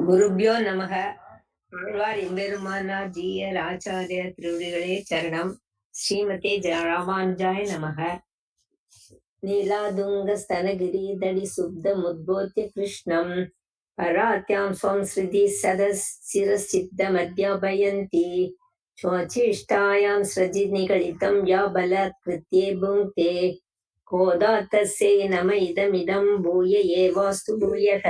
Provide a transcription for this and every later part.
குருபியோ நமக ஆழ்வார் எம்பெருமானார் ஜீயர் ஆச்சாரிய திருவிடிகளே சரணம் ஸ்ரீமதே ஜ- ராமானுஜாய நமக நீலாதுங்க ஸ்தனகிரீதடி சுப்த முத்போத்திய கிருஷ்ணம் பராத்யாம் ஸ்வம் ஸ்ருதி சதஸ் சிரசித்த மத்யாபயந்தி स्वचिष्टायां सृजि निगलितं या बलात्कृत्ये भुङ्क्ते கோதா தஸ்யை நம இதமிதம் பூய ஏவாஸ்து பூயக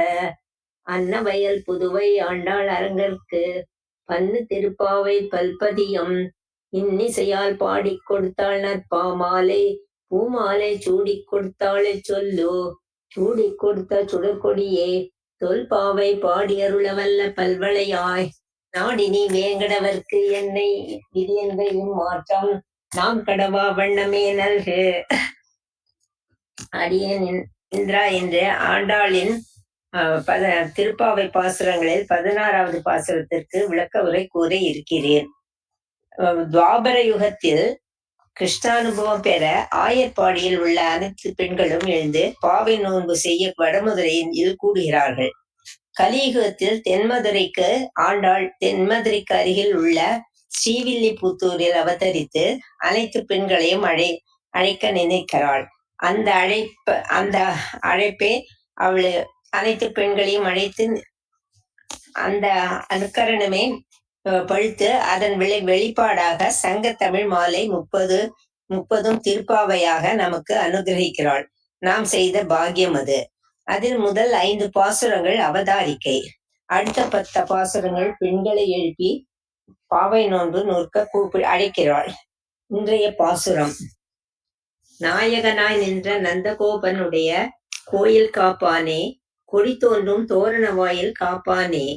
அன்னவயல் புதுவை ஆண்டாள் அரங்கற்கு பன்னு திருப்பாவை பல்பதியம். இன்னிசையால் பாடிக் கொடுத்தாள் நற்பாமாலை பூமாலை சூடிக் கொடுத்தாளே சொல்லு. சூடிக் கொடுத்த சுடற்கொடியே தொல்பாவை பாடியருளவல்ல பல்வளையாய். நாடினி வேங்கடவர்க்கு என்னை விதியங்கையும் மாற்றம். நாம் கடவா வண்ணமே நல்கு. அடியன் இன்- இந்திரா என்ற ஆண்டாளின் பத திருப்பாவை பாசுரங்களில் பதினாறாவது பாசுரத்திற்கு விளக்க உரை கூற இருக்கிறேன். துவாபர யுகத்தில் கிருஷ்ணானுபவம் பெற ஆயர்பாடியில் உள்ள அனைத்து பெண்களும் எழுந்து பாவை நோன்பு செய்ய வடமதுரையில் கூடுகிறார்கள். கலியுகத்தில் தென்மதுரைக்கு ஆண்டாள் தென்மதுரைக்கு அருகில் உள்ள ஸ்ரீவில்லிபுத்தூரில் அவதரித்து அனைத்து பெண்களையும் அழை அழைக்க நினைக்கிறாள். அந்த அழைப்ப அந்த அழைப்பை அவள் அனைத்து பெண்களையும் அழைத்து அந்த அனுக்கரணமே பழுத்து அதன் விளை வெளிப்பாடாக சங்க தமிழ் மாலை முப்பது முப்பதும் திருப்பாவையாக நமக்கு அனுகிரகிக்கிறாள். நாம் செய்த பாக்கியம் அது. அதில் முதல் ஐந்து பாசுரங்கள் அவதாரிக்கை. அடுத்த பத்த பாசுரங்கள் பெண்களை எழுப்பி பாவை நோன்பு நூற்க கூப்பி அழைக்கிறாள். இன்றைய பாசுரம். நாயகனாய் நின்ற நந்தகோபனுடைய கோயில் காப்பானே கொடி தோன்றும் தோரண வாயில் காப்பானே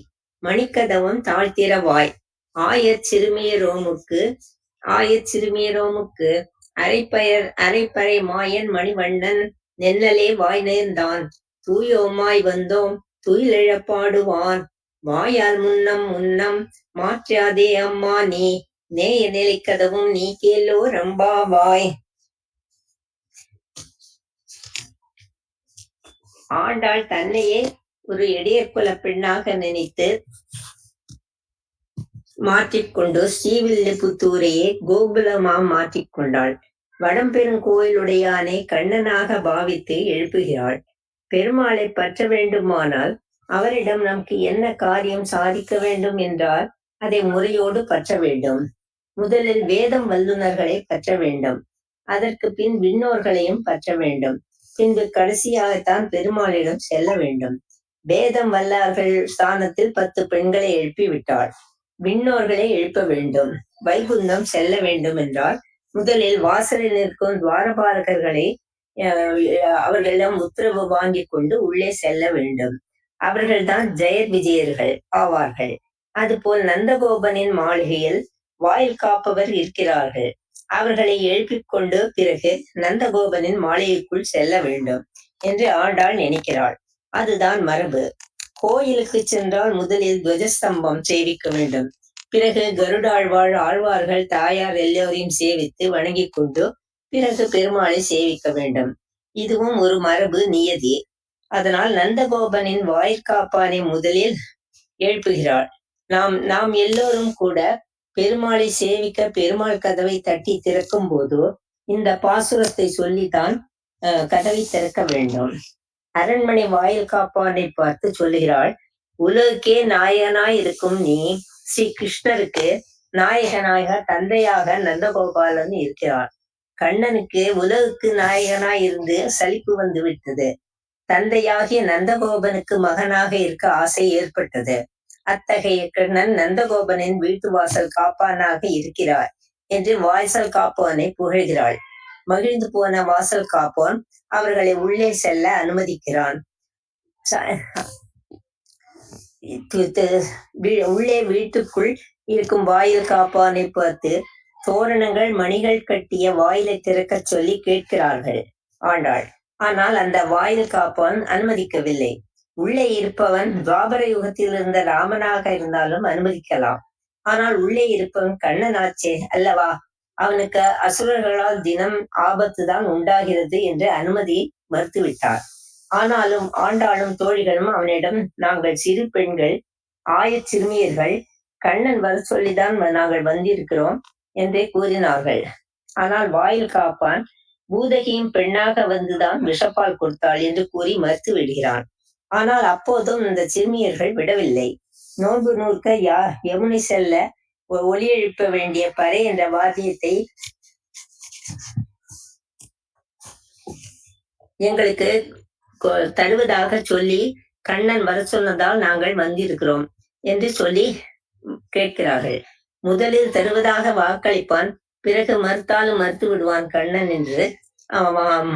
மணிக்கதவம் தாழ்த்திரவாய் ஆயர் சிறுமியரோமுக்கு ஆயர் சிறுமியரோமுக்கு அரைப்பயர் அரைப்பறை மாயன் மணிவண்ணன் நென்னலே வாய் நேர்ந்தான். தூயோமாய் வந்தோம் துயிலிழப்பாடுவான். வாயால் முன்னம் முன்னம் மாற்றாதே அம்மா நீ நேய நிலைக்கதவும் நீ கேளோ ரம்பாவாய் ஆண்டாள் தன்னையே ஒரு இடையர்குல பெண்ணாக நினைத்து மாற்றிக்கொண்டு ஸ்ரீவில்லிபுத்தூரையே கோகுலமா மாற்றிக்கொண்டாள் வடம்பெருங்கோயிலுடையானை கண்ணனாக பாவித்து எழுப்புகிறாள். பெருமாளை பற்ற வேண்டுமானால் அவரிடம் நமக்கு என்ன காரியம் சாதிக்க வேண்டும் என்றால் அதை முறையோடு பற்ற வேண்டும். முதலில் வேதம் வல்லுநர்களை பற்ற வேண்டும். அதற்கு பின் விண்ணோர்களையும் பற்ற வேண்டும். பின்பு கடைசியாகத்தான் பெருமாளிடம் செல்ல வேண்டும். வேதம் வல்லார்கள் ஸ்தானத்தில் பத்து பெண்களை எழுப்பி விட்டாள். விண்ணோர்களை எழுப்ப வேண்டும். வைகுந்தம் செல்ல வேண்டும் என்றால் முதலில் வாசலில் நிற்கும் துவாரபாலகர்களை அஹ், அவர்களிடம் உத்தரவு வாங்கிக் கொண்டு உள்ளே செல்ல வேண்டும். அவர்கள்தான் ஜெயர் விஜயர்கள் ஆவார்கள். அதுபோல் நந்தகோபனின் மாளிகையில் வாயில் காப்பவர் இருக்கிறார்கள். அவர்களை எழுப்பிக் கொண்டு பிறகு நந்தகோபனின் மாளிகைக்குள் செல்ல வேண்டும் என்று ஆண்டாள் நினைக்கிறாள். அதுதான் மரபு. கோயிலுக்கு சென்றால் முதலில் துவஜஸ்தம்பம் சேவிக்க வேண்டும். பிறகு கருடாழ்வாள் ஆழ்வார்கள் தாயார் எல்லோரையும் சேவித்து வணங்கிக் கொண்டு பிறகு பெருமாளை சேவிக்க வேண்டும். இதுவும் ஒரு மரபு நியதி. அதனால் நந்தகோபனின் வாயிற்காப்பானை முதலில் எழுப்புகிறாள். நாம் நாம் எல்லோரும் கூட பெருமாளை சேவிக்க பெருமாள் கதவை தட்டி திறக்கும் போது இந்த பாசுரத்தை சொல்லித்தான் கதவை திறக்க வேண்டும். அரண்மனை வாயில் காப்பானை பார்த்து சொல்லுகிறாள் உலகுக்கே நாயகனாய் இருக்கும் நீ ஸ்ரீ கிருஷ்ணருக்கு நாயகனாக தந்தையாக நந்தகோபாலன் இருக்கிறார் கண்ணனுக்கு உலகுக்கு நாயகனாய் இருந்து சலிப்பு வந்து விட்டது. தந்தையாகிய நந்தகோபனுக்கு மகனாக இருக்க ஆசை ஏற்பட்டது. அத்தகைய கண்ணன் நந்தகோபனின் வீட்டு வாசல் காப்பானாக இருக்கிறார் என்று வாய்சல் காப்பவனை புகழ்கிறாள். மகிழ்ந்து போன வாசல் காப்போன் அவர்களை உள்ளே செல்ல அனுமதிக்கிறான். உள்ளே வீட்டுக்குள் இருக்கும் வாயில் காப்பானை பார்த்து தோரணங்கள் மணிகள் கட்டிய வாயிலை திறக்கச் சொல்லி கேட்கிறார்கள். ஆண்டாள் ஆனால் அந்த வாயில் காப்பான் அனுமதிக்கவில்லை. உள்ளே இருப்பவன் துவாபர யுகத்தில் இருந்த ராமனாக இருந்தாலும் அனுமதிக்கலாம். ஆனால் உள்ளே இருப்பவன் கண்ணனாச்சே அல்லவா? அவனுக்கு அசுரர்களால் தினம் ஆபத்து தான் உண்டாகிறது என்று அனுமதி மறுத்துவிட்டார். ஆனாலும் ஆண்டாளும் தோழிகளும் அவனிடம் நாங்கள் சிறு பெண்கள் ஆயச் சிறுமியர்கள் கண்ணன் வர சொல்லிதான் நாங்கள் வந்திருக்கிறோம் என்றே கூறினார்கள். ஆனால் வாயில் காப்பான் பூதகியும் பெண்ணாக வந்துதான் விஷப்பால் கொடுத்தாள் என்று கூறி மறுத்து விடுகிறான் ஆனால் அப்போதும் இந்த சிறுமியர்கள் விடவில்லை. நோன்பு நூற்க யா யமுனை செல்ல ஒ- ஒலி எழுப்ப வேண்டிய பறை என்ற வாத்தியத்தை எங்களுக்கு தழுவதாக சொல்லி கண்ணன் வர சொன்னதால் நாங்கள் வந்திருக்கிறோம் என்று சொல்லி கேட்கிறார்கள். முதலில் தருவதாக வாக்களிப்பான் பிறகு மறுத்தாலும் மறுத்து விடுவான் கண்ணன் என்று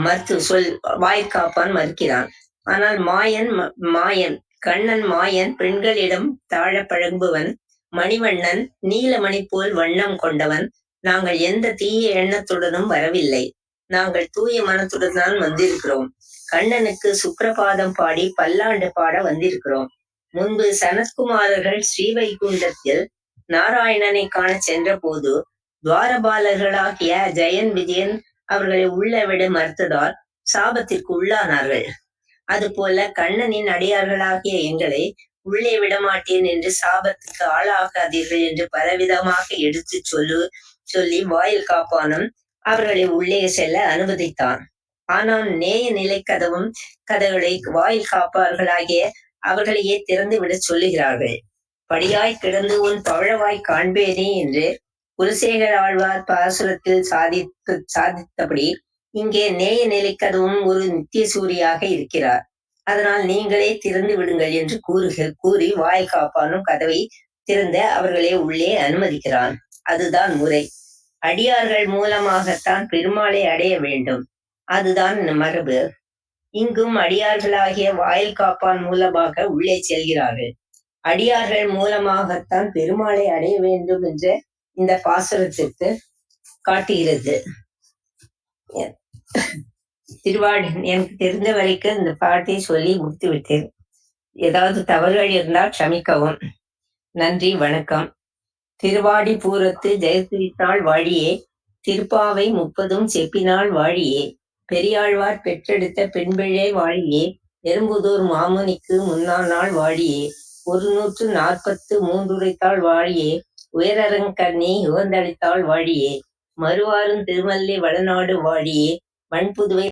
மறுத்து சொல் வாய்க்காப்பான் மறுக்கிறான். ஆனால் மாயன் மாயன் கண்ணன் மாயன் பெண்களிடம் தாழ பழகுபவன் மணிவண்ணன் நீலமணி போல் வண்ணம் கொண்டவன். நாங்கள் எந்த தீய எண்ணத்துடனும் வரவில்லை. நாங்கள் தூய மனத்துடன் தான் வந்திருக்கிறோம். கண்ணனுக்கு சுப்ரபாதம் பாடி பல்லாண்டு பாட வந்திருக்கிறோம். முன்பு சனத்குமாரர்கள் ஸ்ரீவைகுண்டத்தில் நாராயணனை காண சென்ற போது துவாரபாலர்களாகிய ஜெயன் விஜயன் அவர்களை உள்ள விட மறுத்ததால் சாபத்திற்கு உள்ளானார்கள். அதுபோல கண்ணனின் அடியார்களாகிய எங்களை உள்ளே விடமாட்டேன் என்று சாபத்துக்கு ஆளாகாதீர்கள் என்று பலவிதமாக எடுத்து சொல்லு சொல்லி வாயில் காப்பானும் அவர்களை உள்ளே செல்ல அனுமதித்தான். ஆனால் நேய நிலை கதவும் கதவுகளை வாயில் காப்பார்களாகிய அவர்களையே திறந்து விட சொல்லுகிறார்கள். படியாய் கிடந்து உன் பவழவாய் காண்பேனே என்று குலசேகர ஆழ்வார் பாசுரத்தில் சாதித்து சாதித்தபடி இங்கே நேய நிலைக்கதவும் ஒரு நித்திய சூரியாக இருக்கிறார். அதனால் நீங்களே திறந்து விடுங்கள் என்று கூறுக கூறி வாய் காப்பானும் கதவை திறந்த அவர்களை உள்ளே அனுமதிக்கிறான். அதுதான் முறை. அடியார்கள் மூலமாகத்தான் பெருமாளை அடைய வேண்டும். அதுதான் மரபு. இங்கும் அடியார்களாகிய வாயில் காப்பான் மூலமாக உள்ளே செல்கிறார்கள். அடியார்கள் மூலமாகத்தான் பெருமாளை அடைய வேண்டும் என்ற இந்த பாசுரத்திற்கு காட்டுகிறது. திருவாடி. எனக்கு தெரிந்த வரைக்கும் இந்த பாட்டை சொல்லி முடித்து விட்டேன். ஏதாவது தவறுகள் இருந்தால் க்ஷமிக்கவும். நன்றி வணக்கம். திருவாடி பூரத்து ஜெயசிரித்தாள் வாழியே திருப்பாவை முப்பதும் செப்பினாள் வாழியே. பெரியாழ்வார் பெற்றெடுத்த பெண்பிழை வாழியே எறும்புதூர் மாமுனிக்கு முன்னாள் நாள் வாழியே. ஒரு நூற்று நாற்பத்து மூன்றுரைத்தாள் வாழியே உயரரங்கண்ணி உகந்தளித்தாள் வாழியே. மறுவாரும் திருமல்லி வளநாடு வாழியே மண்புதுவை